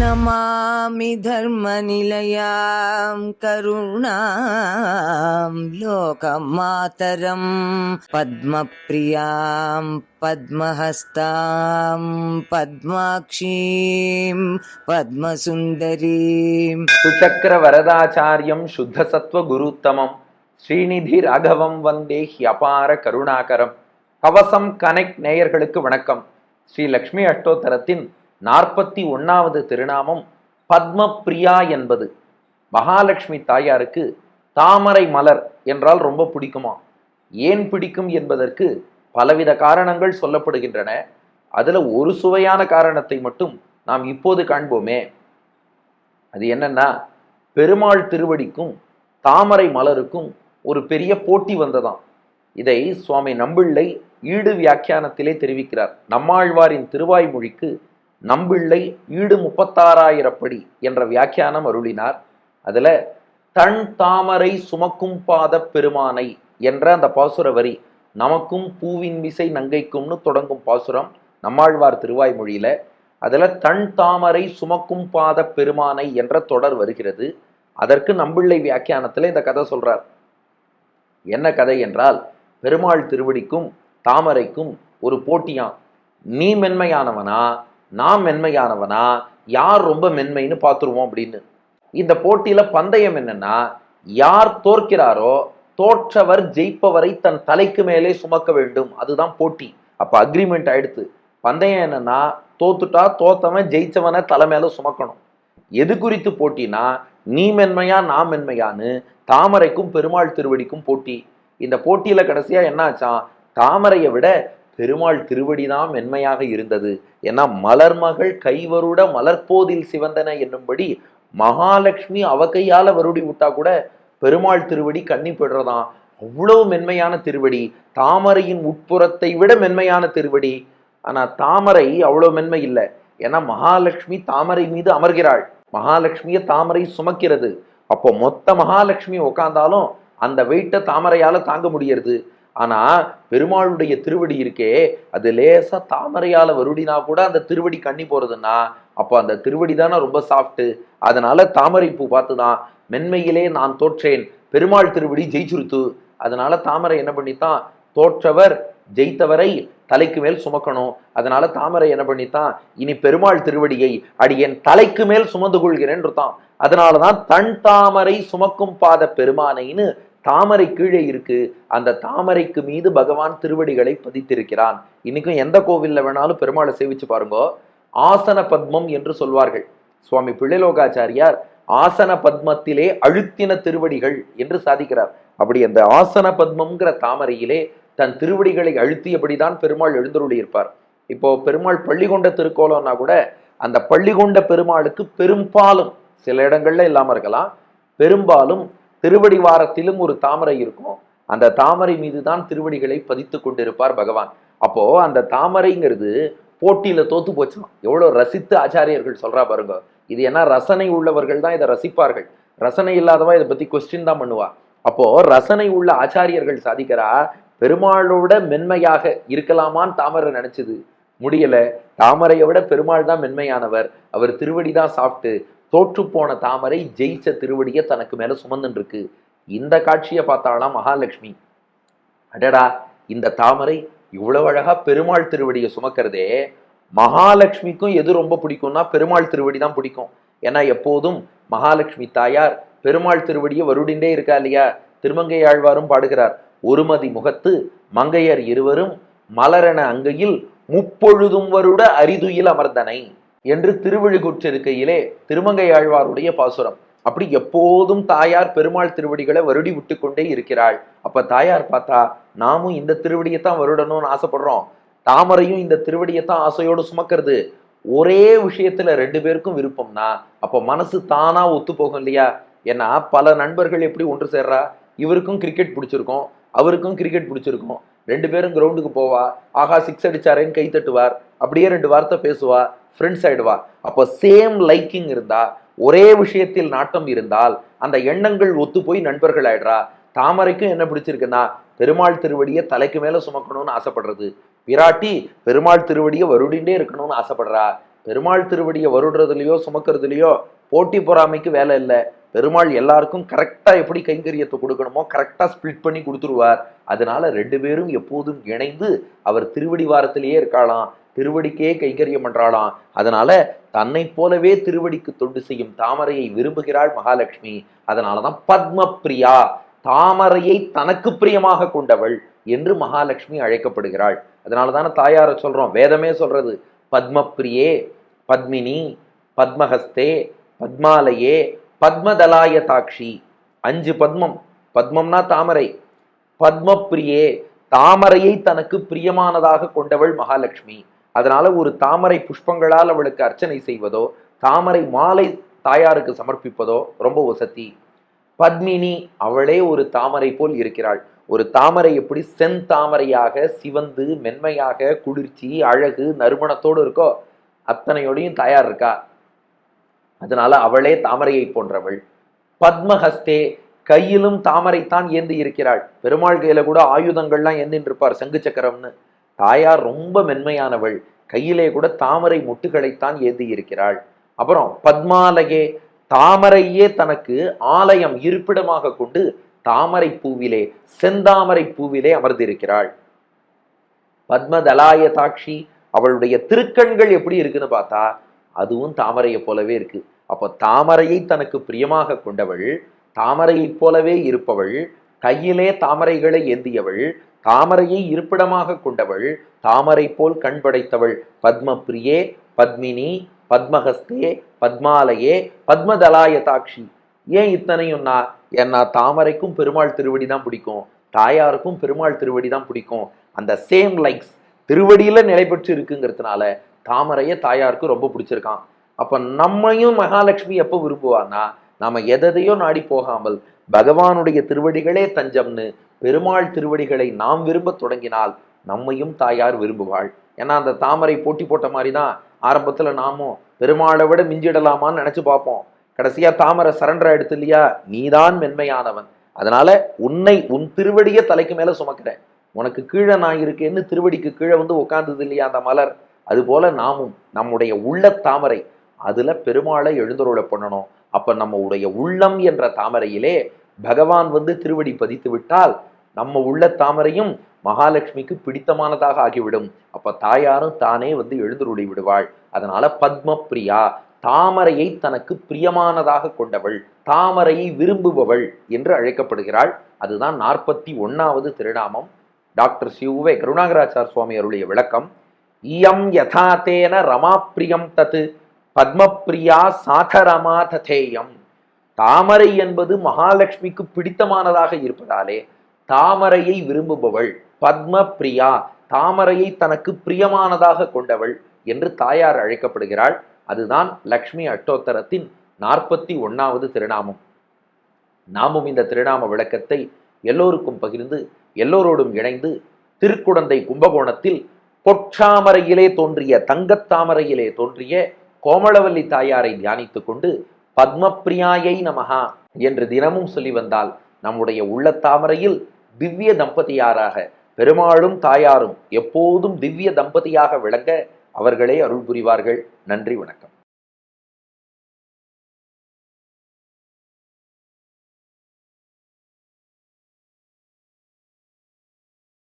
నమామి ధర్మ నిలయాం కరుణాం లోకమాతరం పద్మప్రియాం పద్మహస్తాం పద్మాక్షీం పద్మసుందరీం సుచక్ర వరదాచార్యం శుద్ధ సత్వ గురుత్తమం ஸ்ரீநிதி ராகவம் வந்தே அபார கருணாகரம். கவசம் கனெக்ட் நேயர்களுக்கு வணக்கம். ஸ்ரீ லக்ஷ்மி அஷ்டோத்தரத்தின் நாற்பத்தி ஒன்னாவது திருநாமம் பத்மப்ரியா என்பது. மகாலட்சுமி தாயாருக்கு தாமரை மலர் என்றால் ரொம்ப பிடிக்குமா? ஏன் பிடிக்கும் என்பதற்கு பலவித காரணங்கள் சொல்லப்படுகின்றன. அதுல ஒரு சுவையான காரணத்தை மட்டும் நாம் இப்போது காண்போமே. அது என்னன்னா பெருமாள் திருவடிக்கும் தாமரை மலருக்கும் ஒரு பெரிய போட்டி வந்ததாம். இதை சுவாமி நம்பிள்ளை ஈடு வியாக்கியானத்திலே தெரிவிக்கிறார். நம்மாழ்வாரின் திருவாய்மொழிக்கு நம்பிள்ளை ஈடு முப்பத்தாறாயிரப்படி என்ற வியாக்கியானம் அருளினார். அதில் தன் தாமரை சுமக்கும் பாத பெருமானை என்ற அந்த பாசுர வரி நமக்கும் பூவின் விசை நங்கைக்கும்னு தொடங்கும் பாசுரம் நம்மாழ்வார் திருவாய்மொழியில அதில் தன் தாமரை சுமக்கும் பாத பெருமானை என்ற தொடர் வருகிறது. அதற்கு நம்பிள்ளை வியாக்கியானத்தில் இந்த கதை சொல்கிறார் என்ன கதை என்றால் பெருமாள் திருவடிக்கும் தாமரைக்கும் ஒரு போட்டியாம் நீ மென்மையானவனா? நான் மென்மையானவனா? யார் ரொம்ப மென்மைன்னு பார்த்துருவோம் அப்படின்னு. இந்த போட்டியில் பந்தயம் என்னன்னா யார் தோற்கிறாரோ தோற்றவர் ஜெயிப்பவரை தன் தலைக்கு மேலே சுமக்க வேண்டும். அதுதான் போட்டி. அப்போ அக்ரிமெண்ட் ஆயிடுத்து. பந்தயம் என்னன்னா தோத்துட்டா தோத்தவன் ஜெயிச்சவனை தலை மேலே சுமக்கணும். எது குறித்து போட்டினா நீ மென்மையா நான் மென்மையான்னு தாமரைக்கும் பெருமாள் திருவடிக்கும் போட்டி. இந்த போட்டியில கடைசியா என்னாச்சான் தாமரையை விட பெருமாள் திருவடி தான் மென்மையாக இருந்தது. ஏன்னா மலர்மகள் கைவருட மலர்போதில் சிவந்தன என்னும்படி மகாலட்சுமி அவ கையால வருடி விட்டா கூட பெருமாள் திருவடி கண்ணி போடுறதான் அவ்வளவு மென்மையான திருவடி. தாமரையின் உட்புறத்தை விட மென்மையான திருவடி. ஆனா தாமரை அவ்வளவு மென்மை இல்லை. ஏன்னா மகாலட்சுமி தாமரை மீது அமர்கிறாள். மகாலட்சுமியை தாமரை சுமக்கிறது. அப்போ மொத்த மகாலட்சுமி உட்காந்தாலும் அந்த வெயிட்டை தாமரையால தாங்க முடியறது. ஆனா பெருமாளுடைய திருவடி இருக்கே அது லேசா தாமரையால வருடினா கூட அந்த திருவடி கண்ணி போறதுன்னா அப்போ அந்த திருவடி தானே ரொம்ப சாஃப்ட் அதனால தாமரை பூ பார்த்துதான் மென்மையிலே நான் தோற்றேன் பெருமாள் திருவடி ஜெயிச்சுருத்து. அதனால தாமரை என்ன பண்ணித்தான் தோற்றவர் ஜெயித்தவரை தலைக்கு மேல் சுமக்கணும். அதனால தாமரை என்ன பண்ணித்தான் இனி பெருமாள் திருவடியை அடியேன் தலைக்கு மேல் சுமந்து கொள்கிறேன் தான் அதனாலதான் தன் தாமரை சுமக்கும் பாத பெருமானைன்னு தாமரை கீழே இருக்கு. அந்த தாமரைக்கு மீது பகவான் திருவடிகளை பதித்திருக்கிறான். இன்னைக்கும் எந்த கோவில்ல வேணாலும் பெருமாளை சேவிச்சு பாருங்க. ஆசன பத்மம் என்று சொல்வார்கள். சுவாமி பிள்ளைலோகாச்சாரியார் ஆசன பத்மத்திலே அழுத்தின திருவடிகள் என்று சாதிக்கிறார். அப்படி அந்த ஆசன பத்மம்ங்கிற தாமரையிலே தன் திருவடிகளை அழுத்தியபடிதான் பெருமாள் எழுந்தருளி இருப்பார் இப்போ பெருமாள் பள்ளி கொண்ட திருக்கோலம்னா கூட அந்த பள்ளி கொண்ட பெருமாளுக்கு பெரும்பாலும் சில இடங்கள்ல இல்லாம இருக்கலாம் பெரும்பாலும் திருவடி வாரத்திலும் ஒரு தாமரை இருக்கும். அந்த தாமரை மீது தான் திருவடிகளை பதித்து கொண்டிருப்பார் பகவான். அப்போ அந்த தாமரைங்கிறது போட்டியில தோத்து போச்சுமா எவ்வளவு ரசித்து ஆச்சாரியர்கள் சொல்றா பாருங்க. இது என்ன ரசனை உள்ளவர்கள் தான் இதை ரசிப்பார்கள். ரசனை இல்லாதவா இதை பத்தி கொஸ்டின் தான் பண்ணுவா. அப்போ ரசனை உள்ள ஆச்சாரியர்கள் சாதிக்கிறா பெருமாளோட மென்மையாக இருக்கலாமான்னு தாமரை நினைச்சது. முடியல. தாமரையை விட பெருமாள் தான் மென்மையானவர். அவர் திருவடி தான் சாப்பிட்டு தோற்று போன தாமரை ஜெயிச்ச திருவடியை தனக்கு மேல சுமந்துட்டு இருக்கு இந்த காட்சியை பார்த்தாலாம் மகாலட்சுமி. அடடா இந்த தாமரை இவ்வளவு அழகா பெருமாள் திருவடியை சுமக்கிறதே. மகாலட்சுமிக்கும் எது ரொம்ப பிடிக்கும்னா பெருமாள் திருவடி தான் பிடிக்கும். ஏன்னா எப்போதும் மகாலட்சுமி தாயார் பெருமாள் திருவடியை வருடிண்டே இருக்கா இல்லையா? திருமங்கை ஆழ்வாரும் பாடுகிறார். ஒருமதி முகத்து மங்கையர் இருவரும் மலரென அங்கையில் முப்பொழுதும் வருட அரிதுயில் அமர்ந்தனை என்று திருவிழிகுற்றிருக்கையிலே திருமங்கையாழ்வாருடைய பாசுரம். அப்படி எப்போதும் தாயார் பெருமாள் திருவடிகளை வருடி விட்டு கொண்டே இருக்கிறாள். அப்ப தாயார் பார்த்தா நாமும் இந்த திருவடியை தான் வருடணும்னு ஆசைப்படுறோம். தாமரையும் இந்த திருவடியை தான் ஆசையோடு சுமக்கிறது. ஒரே விஷயத்துல ரெண்டு பேருக்கும் விருப்பம்னா அப்போ மனசு தானா ஒத்து போகும் இல்லையா? ஏன்னா பல நண்பர்கள் எப்படி ஒன்று சேர்றா? இவருக்கும் கிரிக்கெட் பிடிச்சிருக்கும். அவருக்கும் கிரிக்கெட் பிடிச்சிருக்கும். ரெண்டு பேரும் கிரவுண்டுக்கு போவா. ஆஹா சிக்ஸ் அடிச்சாரேன்னு கை தட்டுவார். அப்படியே ரெண்டு வார்த்தை பேசுவா. ஃப்ரெண்ட்ஸ் ஆயிடுவா. அப்போ சேம் லைக்கிங் இருந்தா ஒரே விஷயத்தில் நாட்டம் இருந்தால் அந்த எண்ணங்கள் ஒத்து போய் நண்பர்கள் ஆயிடுறா. தாமரைக்கும் என்ன பிடிச்சிருக்குன்னா பெருமாள் திருவடியை தலைக்கு மேலே சுமக்கணும்னு ஆசைப்படுறது. பிராட்டி பெருமாள் திருவடியை வருடிண்டே இருக்கணும்னு ஆசைப்படுறா. பெருமாள் திருவடியை வருடுறதுலையோ சுமக்கிறதுலையோ போட்டி பொறாமைக்கு வேலை இல்லை. பெருமாள் எல்லாருக்கும் கரெக்டாக எப்படி கைங்கரியத்தை கொடுக்கணுமோ கரெக்டாக ஸ்பிளிட் பண்ணி கொடுத்துருவார். அதனால ரெண்டு பேரும் எப்போதும் இணைந்து அவர் திருவடி வாரத்திலேயே இருக்காளாம் திருவடிக்கே கைங்கரியம் பண்றாளாம். அதனால தன்னை போலவே திருவடிக்கு தொண்டு செய்யும் தாமரையை விரும்புகிறாள் மகாலட்சுமி. அதனாலதான் பத்மப்ரியா தாமரையை தனக்கு பிரியமாக கொண்டவள் என்று மகாலட்சுமி அழைக்கப்படுகிறாள். அதனால தானே தாயார சொல்றோம் வேதமே சொல்றது பத்மப்ரியே பத்மினி பத்மஹஸ்தே பத்மாலயே பத்மதலாய தாட்சி அஞ்சு பத்மம். பத்மம்னா தாமரை. பத்மப்பிரியே தாமரையை தனக்கு பிரியமானதாக கொண்டவள் மகாலட்சுமி. அதனால ஒரு தாமரை புஷ்பங்களால் அவளுக்கு அர்ச்சனை செய்வதோ தாமரை மாலை தாயாருக்கு சமர்ப்பிப்பதோ ரொம்ப வசதி. பத்மினி அவளே ஒரு தாமரை போல் இருக்கிறாள். ஒரு தாமரை எப்படி செந்தாமரையாக சிவந்து மென்மையாக குளிர்ச்சி அழகு நறுமணத்தோடு இருக்கோ அத்தனையோடையும் தாயார் இருக்கா? அதனால அவளே தாமரையை போன்றவள். பத்மஹஸ்தே கையிலும் தாமரைத்தான் ஏந்தி இருக்கிறாள். பெருமாள் கையில கூட ஆயுதங்கள்லாம் ஏந்தின்னு இருப்பார் சங்கு சக்கரம்னு. தாயார் ரொம்ப மென்மையானவள். கையிலே கூட தாமரை முட்டுகளைத்தான் ஏந்தி இருக்கிறாள். அப்புறம் பத்மாலயே தாமரையே தனக்கு ஆலயம் இருப்பிடமாக கொண்டு தாமரை பூவிலே செந்தாமரை பூவிலே அமர்ந்திருக்கிறாள். பத்மதலாய தாட்சி அவளுடைய திருக்கண்கள் எப்படி இருக்குன்னு பார்த்தா அதுவும் தாமரையை போலவே இருக்கு. அப்போ தாமரையை தனக்கு பிரியமாக கொண்டவள் தாமரையைப் போலவே இருப்பவள் கையிலே தாமரைகளை ஏந்தியவள் தாமரையை இருப்பிடமாக கொண்டவள் தாமரை போல் கண் படைத்தவள். பத்மபிரியே பத்மினி பத்மஹஸ்தே பத்மாலயே பத்மதலாய தாட்சி ஏன் இத்தனையும்னா ஏன்னா தாமரைக்கும் பெருமாள் திருவடி தான் பிடிக்கும். தாயாருக்கும் பெருமாள் திருவடி தான் பிடிக்கும். அந்த சேம் லைக்ஸ் திருவடியில நிலை பெற்று இருக்குங்கிறதுனால தாமரையை தாயாருக்கு ரொம்ப பிடிச்சிருக்கான். அப்போ நம்மையும் மகாலட்சுமி எப்போ விரும்புவான்னா நாம் எதையோ நாடி போகாமல் பகவானுடைய திருவடிகளே தஞ்சம்னு பெருமாள் திருவடிகளை நாம் விரும்ப தொடங்கினால் நம்மையும் தாயார் விரும்புவாள். ஏன்னா அந்த தாமரை போட்டி போட்ட மாதிரி தான் ஆரம்பத்தில் நாமும் பெருமாளை விட மிஞ்சிடலாமான்னு நினச்சி பார்ப்போம். கடைசியாக தாமரை சரண்டர் ஆயிடுத்து இல்லையா? நீதான் மென்மையானவன். அதனால உன்னை உன் திருவடியை தலைக்கு மேலே சுமக்கிறேன். உனக்கு கீழே நான் இருக்கேன்னு திருவடிக்கு கீழே வந்து உட்காந்தது இல்லையா அந்த மலர்? அதுபோல நாமும் நம்முடைய உள்ள தாமரை அதில் பெருமாளை எழுந்தருளை பண்ணணும். அப்போ நம்முடைய உள்ளம் என்ற தாமரையிலே பகவான் வந்து திருவடி பதித்து விட்டால் நம்ம உள்ள தாமரையும் மகாலட்சுமிக்கு பிடித்தமானதாக ஆகிவிடும். அப்ப தாயாரும் தானே வந்து எழுந்துருளி விடுவாள். அதனால பத்மப்ரியா தாமரையை தனக்கு பிரியமானதாக கொண்டவள் தாமரையை விரும்புபவள் என்று அழைக்கப்படுகிறாள். அதுதான் நாற்பத்தி ஒன்னாவது திருநாமம். டாக்டர் சிவுவே கருணாகராச்சார் சுவாமி அருளிய விளக்கம். இயம் யதாத்தேன ரமாப்பிரியம் தத்து பத்மப்பிரியா சாதரமா ததேயம். தாமரை என்பது மகாலட்சுமிக்கு பிடித்தமானதாக இருப்பதாலே தாமரையை விரும்புபவள் பத்மப்பிரியா தாமரையை தனக்கு பிரியமானதாக கொண்டவள் என்று தாயார் அழைக்கப்படுகிறாள். அதுதான் லக்ஷ்மி அட்டோத்தரத்தின் நாற்பத்தி ஒன்னாவது திருநாமம். நாமும் இந்த திருநாம விளக்கத்தை எல்லோருக்கும் பகிர்ந்து எல்லோரோடும் இணைந்து திருக்குடந்தை கும்பகோணத்தில் பொற்றாமரையிலே தோன்றிய தங்கத்தாமரையிலே தோன்றிய கோமளவல்லி தாயாரை தியானித்துக் கொண்டு பத்மப்ரியாயை நமகா என்று தினமும் சொல்லி வந்தால் நம்முடைய உள்ள தாமரையில் திவ்ய தம்பதியாராக பெருமாளும் தாயாரும் எப்போதும் திவ்ய தம்பதியாக விளங்க அவர்களே அருள் புரிவார்கள். நன்றி வணக்கம்.